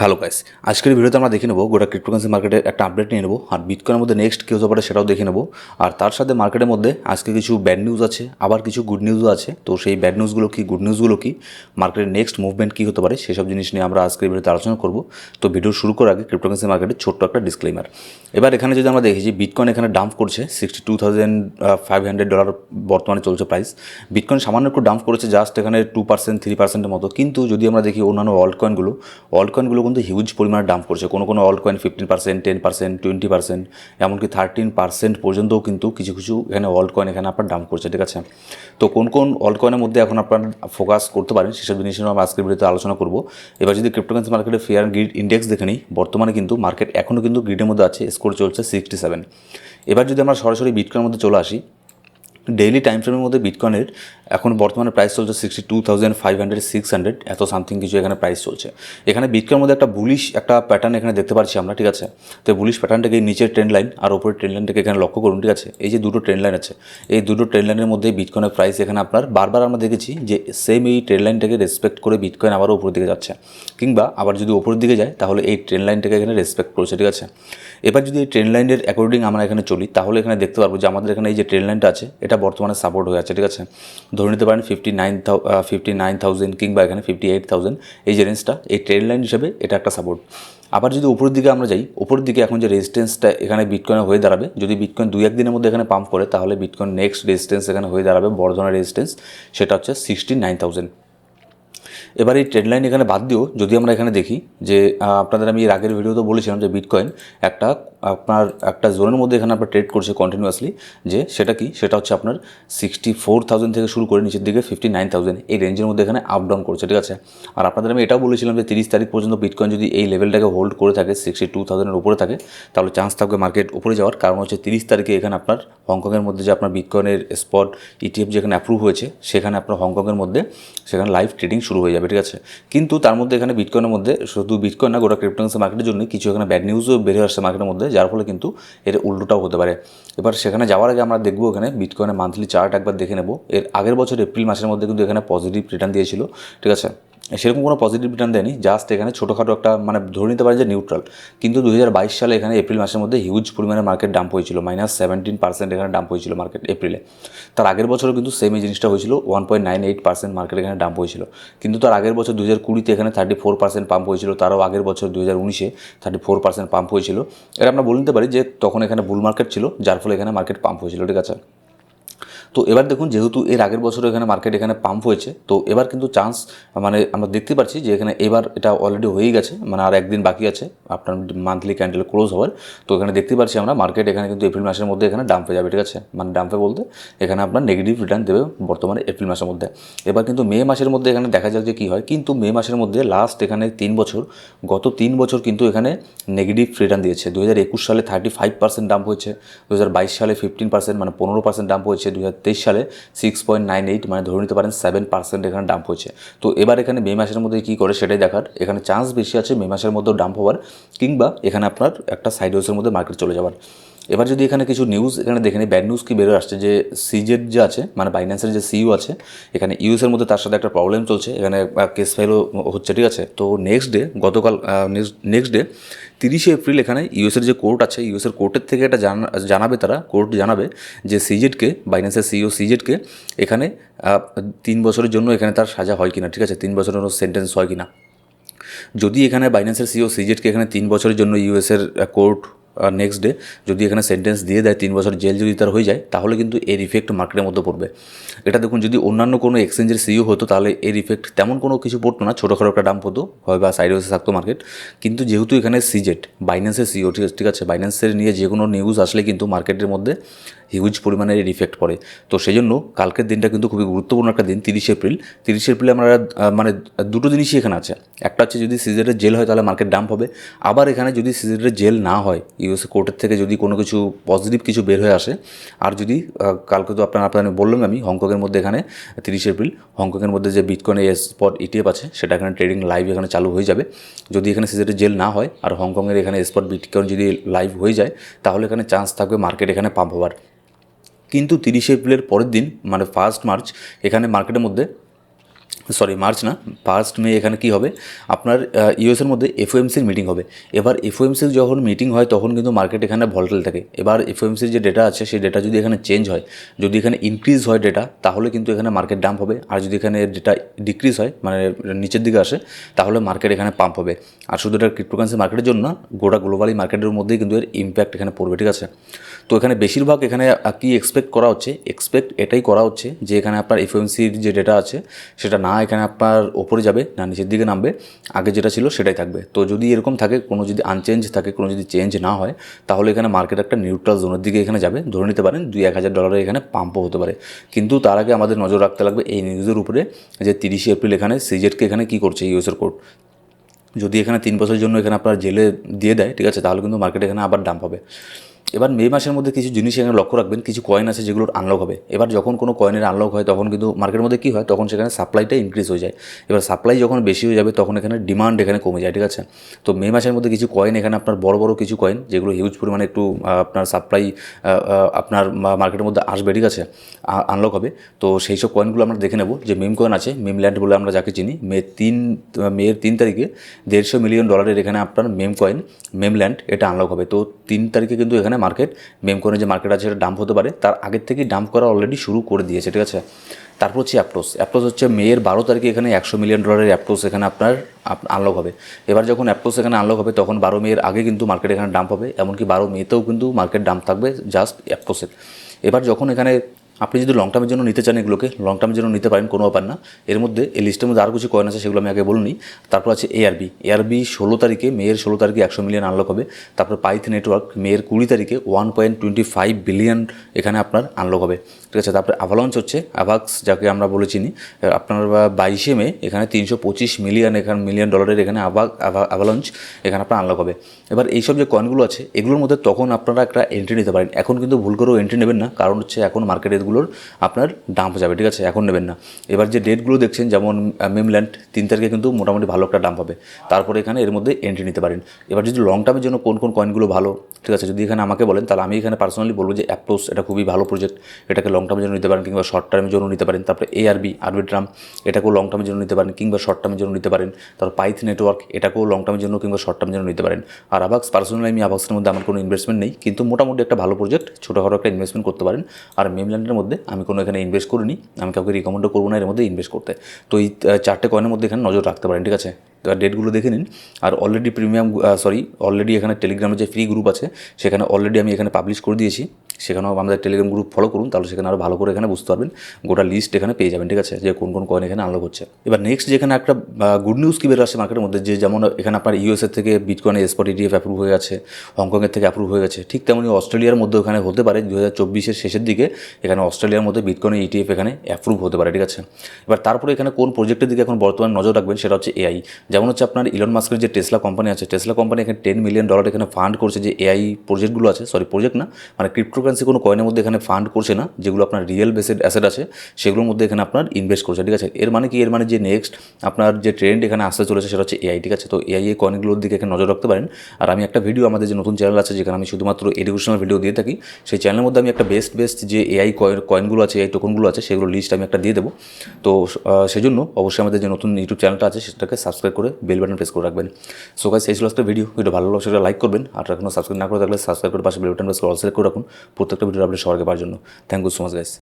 Hello guys আজকের ভিডিওতে আমরা দেখে নেব গোটা ক্রিপ্টোকারেন্সি মার্কেটের একটা আপডেট নিয়ে নেব, আর বিটকয়েনের মধ্যে নেক্সট কী হতে পারে সেটাও দেখে নেব। আর তার সাথে মার্কেটের মধ্যে আজকে কিছু ব্যাড নিউজ আছে, আবার কিছু গুড নিউজও আছে। তো সেই ব্যাড নিউজগুলো কি গুড নিউজগুলো কি মার্কেটের নেক্সট মুভমেন্ট কী হতে পারে সেসব জিনিস নিয়ে আমরা আজকের ভিডিওতে আলোচনা করব। তো ভিডিও শুরু করার আগে ক্রিপ্টোকারেন্সি মার্কেটের ছোট্ট একটা ডিসক্লেমার এবার এখানে যদি আমরা দেখি যে বিটকয়েন এখানে ডাম্প করছে sixty two thousand five hundred dollar বর্তমানে চলছে প্রাইস বিটকয়েন সামান্য একটু ডাম্প করেছে জাস্ট এখানে টু পার্সেন্ট থ্রি পার্সেন্টের মতো। কিন্তু যদি আমরা দেখি অন্যান্য অল্ট কয়েনগুলো অল্ট কয়েনগুলো কিন্তু হিউজ পরিমাণে ডাম্প করছে। কোনো কোনো alt coin fifteen percent ten percent twenty percent এমনকি থার্টিন পার্সেন্ট পর্যন্তও কিন্তু কিছু কিছু এখানে অল্ট কয়েন এখানে আপনার ডাম্প করছে, ঠিক আছে? তো কোন কোন অল্ট কয়েনের মধ্যে এখন আপনার ফোকাস করতে পারেন সেসব জিনিস নিয়ে আমরা আজকের ভিডিওতে আলোচনা করব। এবার যদি ক্রিপ্টোকারেন্সি মার্কেটে ফেয়ার গ্রিড ইন্ডেক্স দেখে নিই, বর্তমানে কিন্তু মার্কেট এখনও কিন্তু গ্রিডের মধ্যে আছে স্কোর চলছে সিক্সটি সেভেন এবার যদি আমরা সরাসরি বিটকয়েনের মধ্যে চলে আসি ডেইলি টাইম ফ্রেমের মধ্যে বিটকয়েনের এখন বর্তমানে প্রাইস চলছে sixty two thousand five hundred six hundred এত সামথিং কিছু এখানে প্রাইস চলছে। এখানে বিটকয়ের মধ্যে একটা বুলিশ একটা প্যাটার্ন এখানে দেখতে পাচ্ছি আমরা, ঠিক আছে? তো বুলিশ প্যাটার্নটাকে নিচের ট্রেন লাইন আর ওপরের ট্রেন লাইনটাকে এখানে লক্ষ্য করুন, ঠিক আছে? এই যে দুটো ট্রেন লাইন আছে, এই দুটো ট্রেন লাইনের মধ্যে বিটকয়েনের প্রাইস এখানে আপনার বারবার আমরা দেখেছি যে সেম এই ট্রেন লাইনটাকে রেসপেক্ট করে বিটকয়েন আবারও উপরের দিকে যাচ্ছে। কিংবা আবার যদি উপরের দিকে যায়, তাহলে এই ট্রেন লাইনটাকে এখানে রেসপেক্ট করছে, ঠিক আছে? এবার যদি এই ট্রেন্ড লাইনের অ্যাকর্ডিং আমরা এখানে চলি, তাহলে এখানে দেখতে পারব যে আমাদের এখানে এই যে ট্রেন লাইনটা আছে, এটা বর্তমানে সাপোর্ট হয়ে আছে, ঠিক আছে? ধরে নিতে পারেন fifty nine fifty nine thousand কিংবা এখানে ফিফটি এইট থাউজেন্ড এই যে রেঞ্জটা এই ট্রেন লাইন হিসেবে এটা একটা সাপোর্ট আবার যদি উপরের দিকে আমরা যাই, উপরের দিকে এখন যে রেজিস্ট্যান্সটা এখানে বিটকয়েনে হয়ে দাঁড়াবে, যদি বিটকয়েন দুই একদিনের মধ্যে এখানে পাম্প করে, তাহলে বিটকয়েন নেক্সট রেজিস্ট্যান্স এখানে হয়ে দাঁড়াবে, বড় ধরনের রেজিস্ট্যান্স সেটা হচ্ছে সিক্সটি নাইন থাউজেন্ড এবার এই ট্রেড লাইন এখানে বাদ দিয়েও যদি আমরা এখানে দেখি যে আপনাদের আমি এর আগের ভিডিওতে বলেছিলাম যে বিটকয়েন একটা, আপনার একটা জোনের মধ্যে এখানে আপনার ট্রেড করছে কন্টিনিউয়াসলি যে সেটা কি? সেটা হচ্ছে আপনার সিক্সটি ফোর থাউজেন্ড থেকে শুরু করে নিচের দিকে ফিফটি নাইন থাউজেন্ড এই রেঞ্জের মধ্যে এখানে আপ ডাউন করছে, ঠিক আছে? আর আপনাদের আমি এটাও বলেছিলাম যে তিরিশ তারিখ পর্যন্ত বিটকয়েন যদি এই লেভেলটাকে হোল্ড করে থাকে সিক্সটি টু থাউজেন্ডের উপরে থাকে, তাহলে চান্স থাকবে মার্কেট উপরে যাওয়ার। কারণ হচ্ছে তিরিশ তারিখে এখানে আপনার হংকংয়ের মধ্যে যে আপনার বিটকয়েনের স্পট ইটিএফ যেখানে অ্যাপ্রুভ হয়েছে, সেখানে আপনার হংকংয়ের মধ্যে সেখানে লাইভ ট্রেডিং শুরু হয়ে যাবে, ঠিক আছে? কিন্তু তার মধ্যে এখানে বিটকয়েনের মধ্যে শুধু বিটকয়েন না, গোটা ক্রিপ্টোকারেন্সি মার্কেটের জন্য কিছু এখানে ব্যাড নিউজও বেরিয়ে আসছে মার্কেটের মধ্যে, যার ফলে কিন্তু এর উল্টোটাও হতে পারে। এবার সেখানে যাওয়ার আগে আমরা দেখব এখানে বিটকয়েনের মান্থলি চার্ট একবার দেখে নেব। এর আগের বছর এপ্রিল মাসের মধ্যে কিন্তু এখানে পজিটিভ রিটার্ন দিয়েছিল, ঠিক আছে? সেরকম কোনো পজিটিভ রিটার্ন দেয়নি জাস্ট এখানে ছোটোখাটো একটা মানে ধরে নিতে পারেন যে নিউট্রাল কিন্তু দু হাজার বাইশ সালে এখানে এপ্রিল মাসের মধ্যে হিউজ পরিমাণে মার্কেট ডাম্প হয়েছিল মাইনাস সেভেন্টিন পার্সেন্ট এখানে ডাম্প হয়েছিল মার্কেট এপ্রিলে তার আগের বছরও কিন্তু সেম এই জিনিসটা হয়েছিল one point nine eight percent market এখানে ডাম্প হয়েছিল। কিন্তু তার আগের বছর দু হাজার কুড়িতে এখানে থার্টি ফোর পার্সেন্ট পাম্প হয়েছিল, তারও আগের বছর দু হাজার উনিশে থার্টি ফোর পার্সেন্ট পাম্প হয়েছিল। এটা আমরা বলে নিতে পারি যে তখন এখানে বুল মার্কেট ছিল, যার ফলে এখানে মার্কেট পাম্প হয়েছিল, ঠিক আছে? তো এবার দেখুন, যেহেতু এর আগের বছর এখানে মার্কেট এখানে পাম্প হয়েছে, তো এবার কিন্তু চান্স মানে আমরা দেখতে পাচ্ছি যে এখানে এবার এটা অলরেডি হয়েই গেছে মানে আর একদিন বাকি আছে, আপনার মান্থলি ক্যান্ডেল ক্লোজ হওয়ার। তো এখানে দেখতে পাচ্ছি আমরা মার্কেট এখানে কিন্তু এপ্রিল মাসের মধ্যে এখানে ডাম্পে যাবে, ঠিক আছে? মানে ডাম্পে বলতে এখানে আপনার নেগেটিভ রিটার্ন দেবে বর্তমানে এপ্রিল মাসের মধ্যে। এবার কিন্তু মে মাসের মধ্যে এখানে দেখা যাক যে কী হয়, কিন্তু মে মাসের মধ্যে লাস্ট এখানে তিন বছর, গত তিন বছর কিন্তু এখানে নেগেটিভ রিটার্ন দিয়েছে। দু হাজার একুশ সালে থার্টি ফাইভ পার্সেন্ট ডাম্প হয়েছে দু হাজার বাইশ সালে ফিফটিন পার্সেন্ট মানে পনেরো পার্সেন্ট ডাম্প হয়েছে দু হাজার তেইশ সালে সিক্স পয়েন্ট নাইন এইট মানে ধরে নিতে পারেন সেভেন পার্সেন্ট এখানে ডাম্প হয়েছে। তো এবার এখানে মে মাসের মধ্যে কী করে সেটাই দেখার। এখানে চান্স বেশি আছে মে মাসের মধ্যেও ডাম্প হওয়ার কিংবা এখানে আপনার একটা সাইড হাউসের মধ্যে মার্কেট চলে যাওয়ার। এবার যদি এখানে কিছু নিউজ এখানে দেখে নিই ব্যাড নিউজ কি বেরো আসছে যে সিজেড যে আছে মানে বাইন্যান্সের যে সিইউ আছে, এখানে ইউএসের মধ্যে তার সাথে একটা প্রবলেম চলছে, এখানে কেস ফাইলও হচ্ছে, ঠিক আছে? তো নেক্সট ডে গতকাল নেক্সট ডে তিরিশে এপ্রিল এখানে ইউএসের যে কোর্ট আছে ইউএসের কোর্টের থেকে এটা জানা, জানাবে তারা কোর্ট জানাবে যে সিজেডকে বাইন্যান্সের সিইও সিজেডকে এখানে তিন বছরের জন্য এখানে তার সাজা হয় কিনা, ঠিক আছে? তিন বছরের সেন্টেন্স হয় কিনা? যদি এখানে বাইন্যান্সের সিও সিজেটকে এখানে তিন বছরের জন্য ইউএসের কোর্ট নেক্সট ডে যদি এখানে সেন্টেন্স দিয়ে দেয় তিন বছর জেল যদি তার হয়ে যায়, তাহলে কিন্তু এর ইফেক্ট মার্কেটের মধ্যে পড়বে। এটা দেখুন, যদি অন্যান্য কোনো এক্সচেঞ্জের সিইও হতো, তাহলে এর ইফেক্ট তেমন কোনো কিছু পড়তো না, ছোটোখাটো একটা ডাম্প হতো, হয় বা সাইড ওয়েসে থাকতো মার্কেট কিন্তু যেহেতু এখানে সিজেট বাইন্যান্সের সিইও ঠিক আছে ঠিক আছে বাইন্যান্সের নিয়ে যে কোনো নিউজ আসলে কিন্তু মার্কেটের মধ্যে হিউজ পরিমাণে এর ইফেক্ট পড়ে। তো সেই জন্য কালকের দিনটা কিন্তু খুবই গুরুত্বপূর্ণ একটা দিন, তিরিশে এপ্রিল। তিরিশে এপ্রিলে আমরা মানে দুটো জিনিসই এখানে আছে। একটা হচ্ছে যদি সিজেটের জেল হয়, তাহলে মার্কেট ডাম্প হবে। আবার এখানে যদি সিজেটের জেল না হয় ইউএসএ কোর্টের থেকে যদি কোনো কিছু পজিটিভ কিছু বের হয়ে আসে, আর যদি কালকে তো আপনার আপনার বললাম আমি, হংকংয়ের মধ্যে এখানে তিরিশে এপ্রিল, হংকংয়ের মধ্যে যে বিটকয়েন স্পট ইটিএফ আছে, সেটা এখানে ট্রেডিং লাইভ এখানে চালু হয়ে যাবে। যদি এখানে সিজেটের জেল না হয়, আর হংকংয়ের এখানে স্পট বিটকয়েন যদি লাইভ হয়ে যায়, তাহলে এখানে চান্স থাকবে মার্কেট এখানে পাম্প হওয়ার। কিন্তু তিরিশে এপ্রিলের পরের দিন মানে ফার্স্ট মার্চ এখানে মার্কেটের মধ্যে সরি মার্চ না ফার্স্ট মে এখানে কি হবে? আপনার ইউএসের মধ্যে এফওএমসির মিটিং হবে। এবার এফওএমসির যখন মিটিং হয়, তখন কিন্তু মার্কেট এখানে ভলটেল থাকে। এবার এফওএমসির যে ডেটা আছে, সেই ডেটা যদি এখানে চেঞ্জ হয়, যদি এখানে ইনক্রিজ হয় ডেটা তাহলে কিন্তু এখানে মার্কেট ডাম্প হবে। আর যদি এখানে ডেটা ডিক্রিজ হয় মানে নিচের দিকে আসে, তাহলে মার্কেট এখানে পাম্প হবে। আর শুধু এটা ক্রিপ্টোকারেন্সি মার্কেটের জন্য না, গোটা গ্লোবালি মার্কেটের মধ্যেই কিন্তু এর ইম্প্যাক্ট এখানে পড়বে, ঠিক আছে? তো এখানে বেশিরভাগ এখানে কি এক্সপেক্ট করা হচ্ছে? এক্সপেক্ট এটাই করা হচ্ছে যে এখানে আপনার এফএমসির যে ডেটা আছে, সেটা না এখানে আপনার ওপরে যাবে না নিচের দিকে নামবে, আগে যেটা ছিল সেটাই থাকবে। তো যদি এরকম থাকে, কোনো যদি আনচেঞ্জ থাকে, কোনো যদি চেঞ্জ না হয়, তাহলে এখানে মার্কেট একটা নিউট্রাল জোনের দিকে এখানে যাবে। ধরে নিতে পারেন দুই এক হাজার ডলারের এখানে পাম্পও হতে পারে। কিন্তু তার আগে আমাদের নজর রাখতে লাগবে এই নিউজের উপরে যে তিরিশে এপ্রিল এখানে সিজেটকে এখানে কী করছে ইউএসের কোর্ট যদি এখানে তিন বছরের জন্য এখানে আপনার জেলে দিয়ে দেয়, ঠিক আছে, তাহলে কিন্তু মার্কেট এখানে আবার ডাম্প হবে। এবার মে মাসের মধ্যে কিছু জিনিস এখানে লক্ষ্য রাখবেন, কিছু কয়েন আছে যেগুলোর আনলক হবে। এবার যখন কোনো কয়েনের আনলক হয়, তখন কিন্তু মার্কেটের মধ্যে কী হয়? তখন সেখানে সাপ্লাইটা ইনক্রিজ হয়ে যায়। এবার সাপ্লাই যখন বেশি হয়ে যাবে, তখন এখানে ডিমান্ড এখানে কমে যায়, ঠিক আছে? তো মে মাসের মধ্যে কিছু কয়েন এখানে আপনার বড় বড় কিছু কয়েন যেগুলো হিউজ পরিমাণে একটু আপনার সাপ্লাই আপনার মার্কেটের মধ্যে আসবে, ঠিক আছে? আনলক হবে। তো সেই সব কয়েনগুলো আমরা দেখে নেব। যে মেম কয়েন আছে মেম ল্যান্ড বলে আমরা যাকে চিনি, মে তিন মেয়ের তিন তারিখে দেড়শো মিলিয়ন ডলারের এখানে আপনার মেম কয়েন মেম ল্যান্ড এটা আনলক হবে। তো তিন তারিখে কিন্তু এখানে মার্কেট মেম কয়েনের যে মার্কেট আছে, সেটা ডাম্প হতে পারে। তার আগের থেকেই ডাম্প করা অলরেডি শুরু করে দিয়েছে, ঠিক আছে? তারপর হচ্ছে অ্যাপ্রোস অ্যাপ্রোস হচ্ছে মেয়ের বারো তারিখে এখানে একশো মিলিয়ন ডলারের অ্যাপ্রোস এখানে আপনার আনলক হবে। এবার যখন অ্যাপ্রোস এখানে আনলক হবে, তখন বারো মেয়ের আগে কিন্তু মার্কেট এখানে ডাম্প হবে। এমনকি বারো মেতেও কিন্তু মার্কেট ডাম্প থাকবে জাস্ট অ্যাপ্রোসের এবার যখন এখানে আপনি যদি লং টার্মের জন্য নিতে চান এগুলোকে লং টার্মের জন্য নিতে পারেন, কোনো ব্যাপার না। এর মধ্যে এই লিস্টের মধ্যে আরও কিছু কয়েন আছে, সেগুলো আমি আগে বলিনি। তারপর আছে এআরবি এআরবি ষোলো তারিখে মেয়ের ষোলো তারিখে একশো মিলিয়ন আনলক হবে। তারপর পাইথ নেটওয়ার্ক মেয়ের কুড়ি তারিখে one point twenty five billion এখানে আপনার আনলক হবে। ঠিক আছে? তারপরে অ্যাভালঞ্চ হচ্ছে অ্যাভাক্স যাকে আমরা বলে চিনি। আপনার বাইশে মে, এখানে তিনশো পঁচিশ মিলিয়ন এখানে মিলিয়ন ডলারের এখানে অ্যাভালঞ্চ এখানে আপনার আনলক হবে। এবার এইসব যে কয়েনগুলো আছে, এগুলোর মধ্যে তখন আপনারা একটা এন্ট্রি নিতে পারেন। এখন কিন্তু ভুল করেও এন্ট্রি নেবেন না, কারণ হচ্ছে এখন মার্কেট এগুলোর আপনার ডাম্প যাবে, ঠিক আছে? এখন নেবেন না। এবার যে ডেটগুলো দেখছেন, যেমন মেমল্যান্ড তিন তারিখে কিন্তু মোটামুটি ভালো একটা ডাম্প হবে তারপরে এখানে এর মধ্যে এন্ট্রি নিতে পারেন। এবার যদি লং টার্মের জন্য কোন কোন কয়েনগুলো ভালো, ঠিক আছে? যদি এখানে আমাকে বলেন, তাহলে আমি এখানে পার্সোনালি বলব যে অ্যাপ্রোস এটা খুবই ভালো প্রজেক্ট এটাকে লং টার্মের জন্য নিতে পারেন, কিংবা শর্ট টার্মের জন্য নিতে পারেন। তারপরে এআরবি আরবিট্রাম এটাকেও লং টার্মের জন্য নিতে পারেন, কিংবা শর্ট টার্মের জন্য নিতে পারেন। তারপর পাইথ নেটওয়ার্ক এটাকেও লং টার্মের জন্য কিংবা শর্ট টার্মের জন্য নিতে পারেন। আর আবাক্স পার্সোনালি আমি আবাক্সের মধ্যে আমার কোনো ইনভেস্টমেন্ট নেই, কিন্তু মোটামুটি একটা ভালো প্রজেক্ট ছোটোখাটো একটা ইনভেস্টমেন্ট করতে পারেন। আর মেমল্যান্ডের মধ্যে, আমি কোনো এখানে ইনভেস্ট করিনি, আমি কাউকে রিকমেন্ডও করব না, এর মধ্যে ইনভেস্ট করতে। তো এই চারটে কয়েনের মধ্যে এখানে নজর রাখতে পারেন, ঠিক আছে? তো ডেটগুলো দেখে নিন। আর অলরেডি প্রিমিয়াম সরি অলরেডি এখানে টেলিগ্রামের যে ফ্রি গ্রুপ আছে, সেখানে অলরেডি আমি এখানে পাবলিশ করে দিয়েছি। সেখানেও আমাদের টেলিগ্রাম গ্রুপ ফলো করুন, তাহলে সেখানে আরও ভালো করে এখানে বুঝতে পারবেন। গোটা লিস্ট এখানে পেয়ে যাবেন, ঠিক আছে? যে কোন কোন কয়েন এখানে আনলক হচ্ছে। এবার নেক্সট যেখানে একটা গুড নিউজ কি বের আসছে মার্কেটের মধ্যে, যে যেমন এখানে আপনার ইউএসএ থেকে বিটকয়েনের স্পট ইডিএফ অ্যাপ্রুভ হয়ে গেছে হংকংয়ের থেকে অ্যাপ্রুভ হয়ে গেছে, ঠিক তেমনি অস্ট্রেলিয়ার মধ্যে ওখানে হতে পারে দু হাজার চব্বিশের শেষের দিকে এখানে অস্ট্রেলিয়ার মধ্যে বিটকয়েনের ইটিএফ এখানে অ্যাপ্রুভ হতে পারে, ঠিক আছে? এবার তারপরে এখানে কোন প্রজেক্টের দিকে এখন বর্তমানে নজর রাখবেন, সেটা হচ্ছে এআই যেমন হচ্ছে আপনার ইলন মাস্কের যে টেসলা কোম্পানি আছে টেসলা কোম্পানি এখানে টেন মিলিয়ন ডলার এখানে ফান্ড করছে যে এআই প্রজেক্টগুলো আছে সরি প্রজেক্ট না মানে ক্রিপ্টোকারেন্সি কোনো কয়েনের মধ্যে এখানে ফান্ড করছে না, যেগুলো আপনার রিয়েল বেসেড অ্যাসেট আছে, সেগুলোর মধ্যে এখানে আপনার ইনভেস্ট করছে, ঠিক আছে? এর মানে কি? এর মানে যে নেক্সট আপনার যে ট্রেন্ড এখানে আসতে চলেছে সেটা হচ্ছে এআই ঠিক আছে? তো এআই এই কয়েনগুলোর দিকে এখানে নজর রাখতে পারেন। আর আমি একটা ভিডিও আমাদের যে নতুন চ্যানেল আছে, যেখানে আমি শুধুমাত্র এডুকেশনাল ভিডিও দিয়ে থাকি, সেই চ্যানেলের মধ্যে আমি একটা বেস্ট বেস্ট যে এআই কয়েন কয়েনগুলো আছে এআই টোকনগুলো আছে, সেগুলো লিস্ট আমি একটা দিয়ে দেবো। তো সেজন্য অবশ্যই আমাদের যে নতুন ইউটিউব চ্যানেলটা আছে, সেটাকে সাবস্ক্রাইব করে বেল বাটন প্রেস করে রাখবেন। সো গাইস এই ছিল একটা ভিডিও ভিডিও ভালো লাগলে সেটা লাইক করবেন। আর এখনও সাবস্ক্রাইব না করে থাকলে সাবস্ক্রাইব করে পাশে বেল বাটন প্রেস করে অল সিলেক্ট করে রাখুন। প্রত্যেকটা ভিডিও আপনি সবার পাওয়ার জন্য। Thank you so much guys